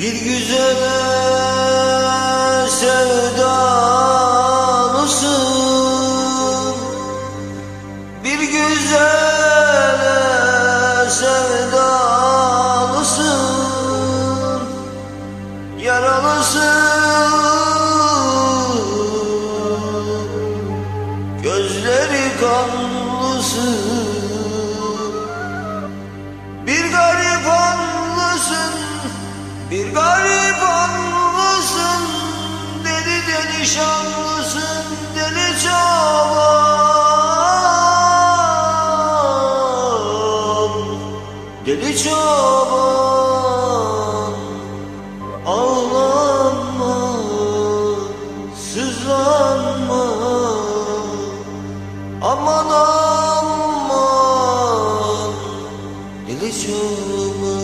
Bir güzele Deli çoban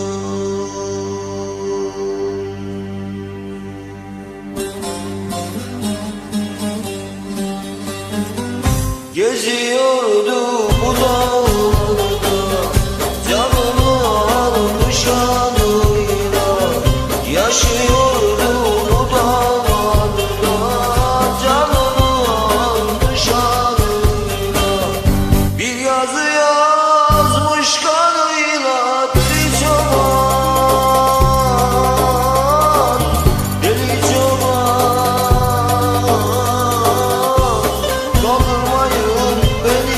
Geziyor open